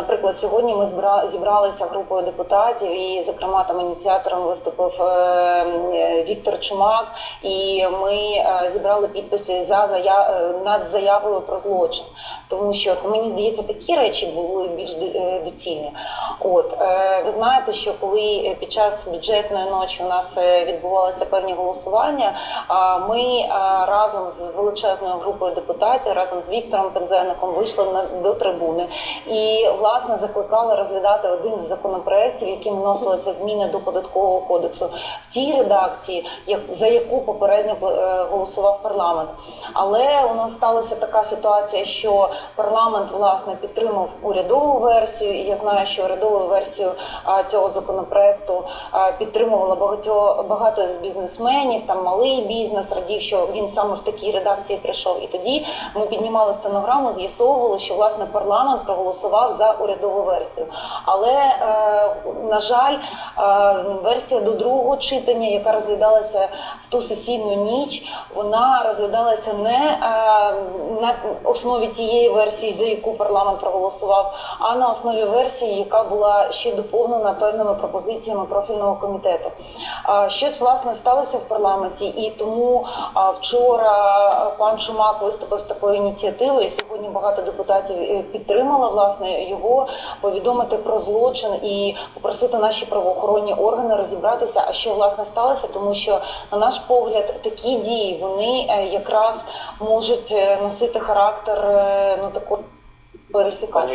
Наприклад, сьогодні ми зібралися групою депутатів, і, зокрема, там ініціатором виступив е, Віктор Чумак, і ми е, зібрали підписи за зая... е, над заявою про злочин. Тому що мені здається, такі речі були більш доцільні. От ви знаєте, що коли під час бюджетної ночі у нас відбувалися певні голосування, ми разом з величезною групою депутатів, разом з Віктором Пензенником вийшли до трибуни і власне закликали розглядати один з законопроєктів, яким вносилися зміни до податкового кодексу в тій редакції, як за яку попередньо е, голосував парламент. Але у нас сталася така ситуація, що парламент власне підтримав урядову версію, і я знаю, що урядову версію цього законопроекту а, підтримувало багато багато з бізнесменів, там малий бізнес радів, що він саме в такій редакції прийшов. І тоді ми піднімали стенограму, з'ясовували, що власне парламент проголосував за урядову версію. Але е, на жаль, е, версія до другого читання, яка розглядалася в ту сесійну ніч, вона розглядалася не е, на основі тієї версії, за яку парламент проголосував, а на основі версії, яка була ще доповнена певними пропозиціями профільного комітету. Щось власне сталося в парламенті, і тому вчора пан Шумак виступив з такою ініціативою. Сьогодні багато депутатів підтримало власне його повідомити про злочин і попросити наші правоохоронні органи розібратися, а що власне сталося, тому що на наш погляд такі дії вони е, якраз можуть е, носити характер е, ну такої верифікації.